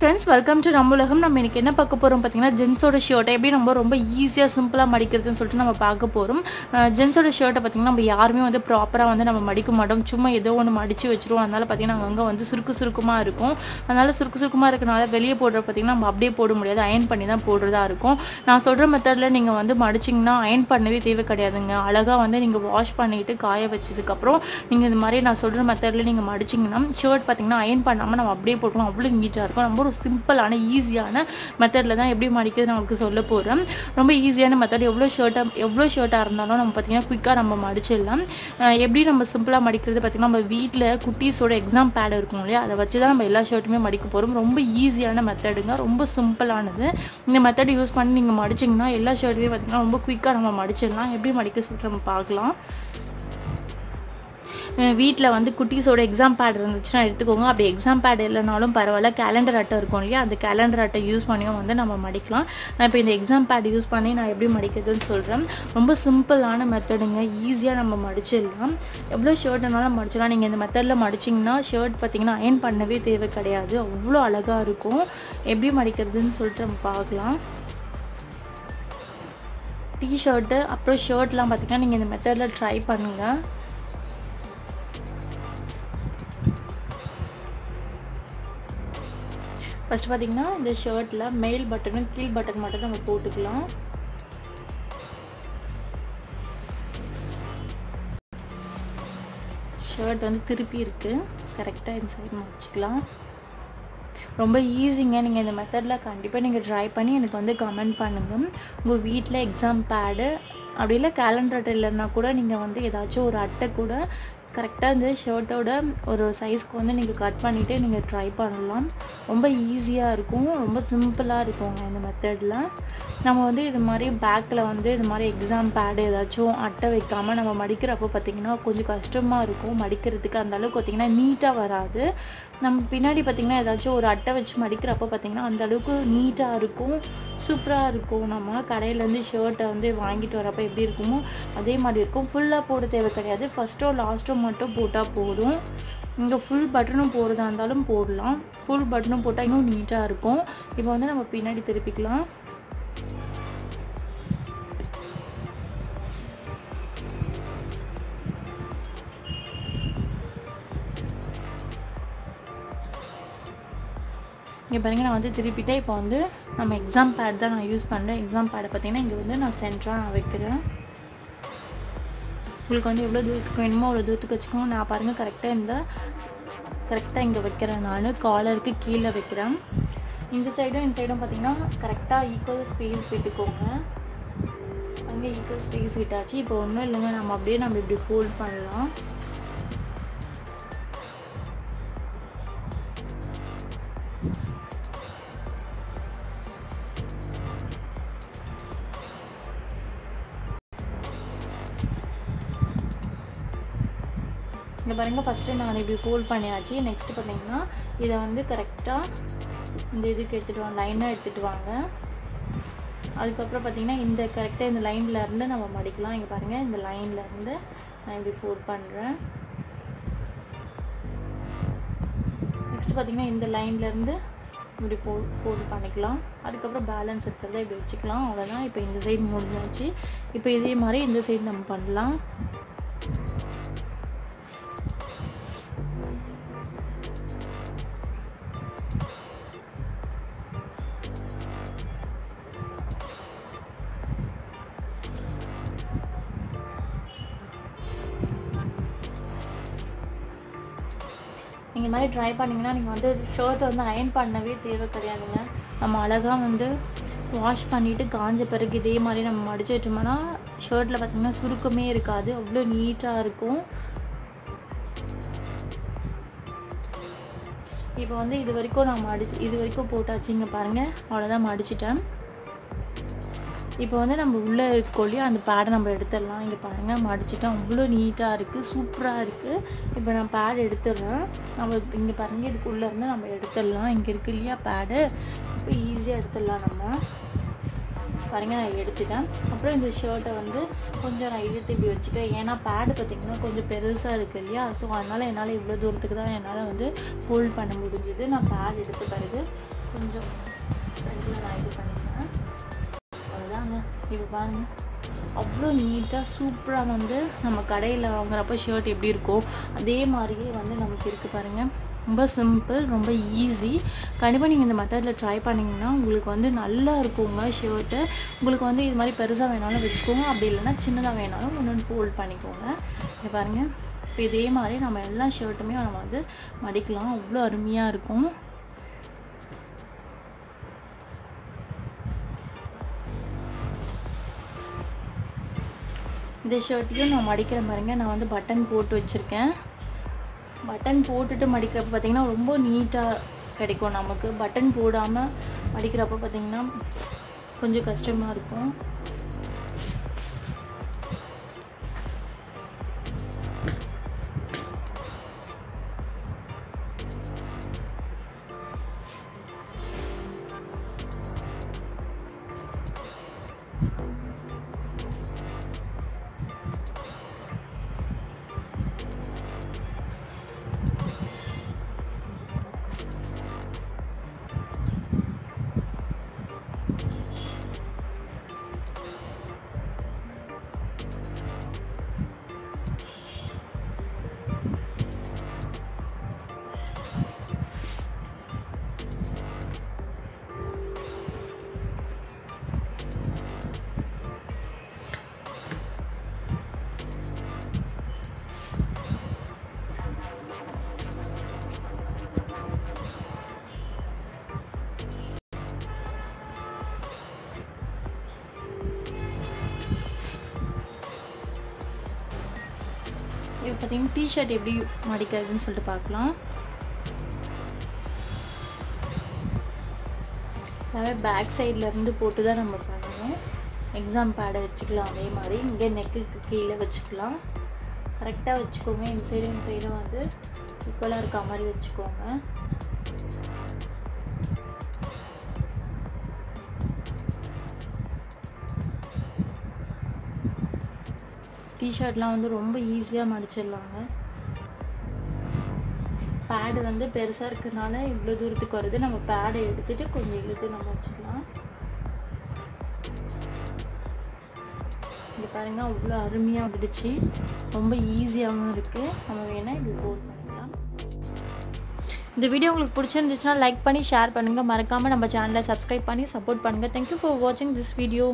Friends welcome to நம்ம உலகம். நம்ம இன்னைக்கு என்ன பார்க்க போகிறோம் பார்த்தீங்கன்னா ஜென்ஸோட ஷர்ட்டை எப்படி நம்ம ரொம்ப ஈஸியாக சிம்பிளாக மடிக்கிறதுன்னு சொல்லிட்டு நம்ம பார்க்க போகிறோம் ஜென்ஸோட ஷர்ட்டை பார்த்தீங்கன்னா நம்ம யாருமே வந்து ப்ராப்பராக வந்து நம்ம மடிக்க மாட்டோம். சும்மா ஏதோ ஒன்று மடித்து வச்சுருவோம். அதனால் பார்த்தீங்கன்னா அங்கங்கே வந்து சுருக்கு சுருக்கமாக இருக்கும். அதனால் சுருக்கு சுருக்கமாக இருக்கனால வெளியே போடுற பார்த்தீங்கன்னா நம்ம அப்படியே போட முடியாது. அயன் பண்ணி தான் போடுறதா இருக்கும். நான் சொல்கிற மெத்தடில் நீங்கள் வந்து மடிச்சிங்கன்னா அயன் பண்ணவே தேவை கிடையாதுங்க. அழகாக வந்து நீங்கள் வாஷ் பண்ணிக்கிட்டு காய வச்சதுக்கப்புறம் நீங்கள் இந்த மாதிரி நான் சொல்கிற மெத்தடில் நீங்கள் மடிச்சிங்கன்னா ஷர்ட் பார்த்தீங்கன்னா அயன் பண்ணாமல் நம்ம அப்படியே போட்டுக்கலாம். அவ்வளோ நீட்டாக இருக்கும். ரொம்ப ஒரு சிம்பிளான ஈஸியான மெத்தடில் தான் எப்படி மடிக்கிறது நமக்கு சொல்ல போகிறேன் ரொம்ப ஈஸியான மெத்தட் எவ்வளோ ஷர்ட்டாக எவ்வளோ ஷர்ட்டாக இருந்தாலும் நம்ம பார்த்திங்கன்னா குயிக்காக நம்ம மடிச்சிடலாம். எப்படி நம்ம சிம்பிளாக மடிக்கிறது பார்த்திங்கன்னா நம்ம வீட்டில் குட்டீஸோட எக்ஸாம் பேட் இருக்கும் இல்லையா? அதை வச்சு தான் நம்ம எல்லா ஷர்ட்டுமே மடிக்க போகிறோம் ரொம்ப ஈஸியான மெத்தடுங்க ரொம்ப சிம்பிளானது இந்த மெத்தட் யூஸ் பண்ணி நீங்கள் மடிச்சிங்கன்னா எல்லா ஷர்ட்டுமே பார்த்திங்கன்னா ரொம்ப குயிக்காக நம்ம மடிச்சிடலாம். எப்படி மடிக்க சொல்லிட்டு நம்ம பார்க்கலாம். வீட்டில் வந்து குட்டீஸோட எக்ஸாம் பேட் இருந்துச்சுன்னா எடுத்துக்கோங்க. அப்படி எக்ஸாம் பேட் இல்லைனாலும் பரவாயில்ல. கேலண்டர் அட்டை இருக்கும் இல்லையா? அந்த கேலண்டர் அட்டை யூஸ் பண்ணியும் வந்து நம்ம மடிக்கலாம். நான் இப்போ இந்த எக்ஸாம் பேட் யூஸ் பண்ணி நான் எப்படி மடிக்கிறதுன்னு சொல்கிறேன் ரொம்ப சிம்பிளான மெத்தடுங்க ஈஸியாக நம்ம மடிச்சிடலாம். எவ்வளோ ஷர்ட்னாலும் மடிச்சிடலாம். நீங்கள் இந்த மெத்தடில் மடிச்சிங்கன்னா ஷர்ட் பார்த்தீங்கன்னா அயன் பண்ணவே தேவை கிடையாது. அவ்வளோ அழகாக இருக்கும். எப்படி மடிக்கிறதுன்னு சொல்லிட்டு நம்ம பார்க்கலாம். டிஷர்ட்டு அப்புறம் ஷர்ட்லாம் பார்த்திங்கன்னா நீங்கள் இந்த மெத்தடில் ட்ரை பண்ணுங்கள் ஃபஸ்ட்டு பார்த்திங்கன்னா இந்த ஷர்ட்டில் மேல் பட்டனும் கீழ் பட்டன் மட்டும் நம்ம போட்டுக்கலாம். ஷர்ட் வந்து திருப்பி இருக்குது கரெக்டாக இந்த சைடு முடிச்சுக்கலாம் ரொம்ப ஈஸிங்க நீங்கள் இந்த மெத்தடில் கண்டிப்பாக நீங்கள் ட்ரை பண்ணி எனக்கு வந்து கமெண்ட் பண்ணுங்கள் உங்கள் வீட்டில் எக்ஸாம் பேடு அப்படி இல்லை கேலண்டர் இல்லைன்னா கூட நீங்கள் வந்து ஏதாச்சும் ஒரு அட்டை கூட கரெக்டாக இந்த ஷர்ட்டோட ஒரு சைஸ்க்கு வந்து நீங்கள் கட் பண்ணிவிட்டு நீங்கள் ட்ரை பண்ணலாம். ரொம்ப ஈஸியாக இருக்கும். ரொம்ப சிம்பிளாக இருக்குங்க இந்த மெத்தடில் நம்ம வந்து இது மாதிரி பேக்கில் வந்து இது மாதிரி எக்ஸாம் பேடு ஏதாச்சும் அட்டை வைக்காமல் நம்ம மடிக்கிறப்போ பார்த்திங்கன்னா கொஞ்சம் கஷ்டமாக இருக்கும். மடிக்கிறதுக்கு அந்தளவுக்கு பார்த்திங்கன்னா நீட்டாக வராது. நம்ம பின்னாடி பார்த்திங்கன்னா ஏதாச்சும் ஒரு அட்டை வச்சு மடிக்கிறப்போ பார்த்திங்கன்னா அந்தளவுக்கு நீட்டாக இருக்கும். சூப்பராக இருக்கும். நம்ம கடையிலேருந்து ஷர்ட்டை வந்து வாங்கிட்டு வரப்போ எப்படி இருக்குமோ அதே மாதிரி இருக்கும். ஃபுல்லாக போட தேவை கிடையாது. ஃபஸ்ட்டோ லாஸ்ட்டோ மட்டும் போட்டால் போதும். இங்கே ஃபுல் பட்டனும் போடுறதா இருந்தாலும் போடலாம். ஃபுல் பட்டனும் போட்டால் இன்னும் நீட்டாக இருக்கும். இப்போ வந்து நம்ம பின்னாடி திருப்பிக்கலாம். இங்கே பாருங்க நான் வந்து திருப்பிட்டேன். இப்போ வந்து நம்ம எக்ஸாம் பேட் தான் நான் யூஸ் பண்ணுறேன் எக்ஸாம் பேடை பார்த்தீங்கன்னா இங்கே வந்து நான் சென்டராக நான் வைக்கிறேன். உங்களுக்கு வந்து எவ்வளோ தூரத்துக்கு வேணுமோ அவ்வளோ தூரத்துக்கு வச்சுக்கோங்க நான் பாருங்கள் கரெக்டாக இந்த கரெக்டாக இங்கே வைக்கிறேன் நான். காலருக்கு கீழே வைக்கிறேன். இந்த சைடும் இந்த சைடும் பார்த்தீங்கன்னா கரெக்டாக ஈக்குவல் ஸ்பேஸ் விட்டுக்கோங்க. அங்கே ஈக்குவல் ஸ்பேஸ் விட்டாச்சு. இப்போ ஒன்றும் இல்லைங்க. நம்ம அப்படியே நம்ம இப்படி ஹோல்ட் பண்ணலாம். இந்த பாருங்கள் ஃபஸ்ட்டு நான் இப்படி ஃபோல்ட் பண்ணியாச்சு. நெக்ஸ்ட்டு பார்த்தீங்கன்னா இதை வந்து கரெக்டாக இந்த இதுக்கு எடுத்துகிட்டு வாங்க லைனாக எடுத்துகிட்டு வாங்க. அதுக்கப்புறம் பார்த்தீங்கன்னா இந்த கரெக்டாக இந்த லைனில் இருந்து நம்ம மடிக்கலாம். இங்கே பாருங்கள் இந்த லைனில் இருந்து நான் இப்படி ஃபோல்ட் பண்ணுறேன் நெக்ஸ்ட் பார்த்தீங்கன்னா இந்த லைன்லேருந்து இப்படி போ ஃபோல்ட் பண்ணிக்கலாம். அதுக்கப்புறம் பேலன்ஸ் இருக்கிறத இப்படி வச்சுக்கலாம். அவ்வளோதான் இப்போ இந்த சைடு முடிஞ்சாச்சு இப்போ இதே மாதிரி இந்த சைடு நம்ம பண்ணலாம். நீங்கள் மாதிரி ட்ரை பண்ணிங்கன்னா நீங்கள் வந்து ஷர்ட் வந்து அயன் பண்ணவே தேவை கிடையாதுங்க. நம்ம அழகாக வந்து வாஷ் பண்ணிவிட்டு காஞ்ச பிறகு இதே மாதிரி நம்ம மடிச்சு வச்சோம்னா ஷர்ட்டில் பார்த்திங்கன்னா சுருக்கமே இருக்காது. அவ்வளோ நீட்டாக இருக்கும். இப்போ வந்து இது வரைக்கும் நான் மடிச்சு இது வரைக்கும் போட்டாச்சுங்க பாருங்கள் அவ்வளோதான் மடிச்சிட்டேன். இப்போ வந்து நம்ம உள்ளே இருக்கோம் இல்லையா? அந்த பேடை நம்ம எடுத்துடலாம். இங்கே பாருங்கள் மடிச்சிட்டோம் அவ்வளோ நீட்டாக இருக்குது சூப்பராக இருக்குது இப்போ நான் பேட் எடுத்துடுறேன். நம்ம இங்கே பாருங்கள் இதுக்குள்ளே இருந்து நம்ம எடுத்துடலாம். இங்கே இருக்கு இல்லையா பேடு இப்போ ஈஸியாக எடுத்துடலாம் நம்ம. பாருங்க நான் எடுத்துட்டேன். அப்புறம் இந்த ஷர்ட்டை வந்து கொஞ்சம் நான் இழுத்து இப்படி வச்சுக்கிறேன். ஏன்னா பேடு பார்த்திங்கன்னா கொஞ்சம் பெருசாக இருக்குது இல்லையா? ஸோ அதனால் என்னால் இவ்வளோ தூரத்துக்கு தான் என்னால் வந்து ஃபோல்ட் பண்ண முடிஞ்சுது. நான் பேட் எடுத்து பிறகு கொஞ்சம் நான் இது பண்ணி இது பாருங்கள் அவ்வளோ நீட்டாக சூப்பராக வந்து நம்ம கடையில் வாங்குறப்ப ஷர்ட் எப்படி இருக்கோ அதே மாதிரியே வந்து நமக்கு இருக்குது பாருங்கள் ரொம்ப சிம்பிள் ரொம்ப ஈஸி கண்டிப்பாக நீங்கள் இந்த மெத்தடில் ட்ரை பண்ணிங்கன்னா உங்களுக்கு வந்து நல்லா இருக்குங்க ஷர்ட்டு உங்களுக்கு வந்து இது மாதிரி பெருசாக வேணாலும் வச்சுக்கோங்க. அப்படி இல்லைன்னா சின்னதாக வேணாலும் ஒன்று ஃபோல்ட் பண்ணிக்கோங்க. இங்கே பாருங்கள் இப்போ இதே மாதிரி நம்ம எல்லா ஷர்ட்டுமே நம்ம வந்து மடிக்கலாம். அவ்வளோ அருமையாக இருக்கும். இந்த ஷர்ட்டையும் நான் மடிக்கிற பாருங்க நான் வந்து பட்டன் போட்டு வச்சுருக்கேன். பட்டன் போட்டுட்டு மடிக்கிறப்ப பார்த்திங்கன்னா ரொம்ப நீட்டாக கிடைக்கும் நமக்கு. பட்டன் போடாமல் மடிக்கிறப்ப பார்த்திங்கன்னா கொஞ்சம் கஷ்டமாக இருக்கும். பார்த்தீங்கன்னா டிஷர்ட் எப்படி மடிக்கிறதுன்னு சொல்லிட்டு பார்க்கலாம். அதாவது பேக் சைட்லேருந்து போட்டு தான் நம்ம பண்ணணும். எக்ஸாம் பேடை வச்சுக்கலாம் அதே மாதிரி. இங்கே நெக்குக்கு கீழே வச்சுக்கலாம். கரெக்டாக வச்சுக்கோங்க. இந்த சைடும் இந்த சைடும் வந்து ஈக்குவலாக இருக்க மாதிரி வச்சுக்கோங்க. டிஷர்ட்லாம் வந்து ரொம்ப ஈஸியாக மடிச்சிடலாங்க. பேடு வந்து பெருசாக இருக்கிறதுனால இவ்வளோ தூரத்துக்கு வருது. நம்ம பேடை எடுத்துகிட்டு கொஞ்சம் இழுத்து நம்ம வச்சுக்கலாம். இது பாருங்கள் அவ்வளோ அருமையாக வந்துடுச்சு. ரொம்ப ஈஸியாகவும் இருக்குது நம்ம வேணால் இது போட் பண்ணிக்கலாம். இந்த வீடியோ உங்களுக்கு பிடிச்சிருந்துச்சுன்னா லைக் பண்ணி ஷேர் பண்ணுங்கள் மறக்காமல் நம்ம சேனலை சப்ஸ்கிரைப் பண்ணி சப்போர்ட் பண்ணுங்கள் தேங்க்யூ ஃபார் வாட்சிங் திஸ் வீடியோ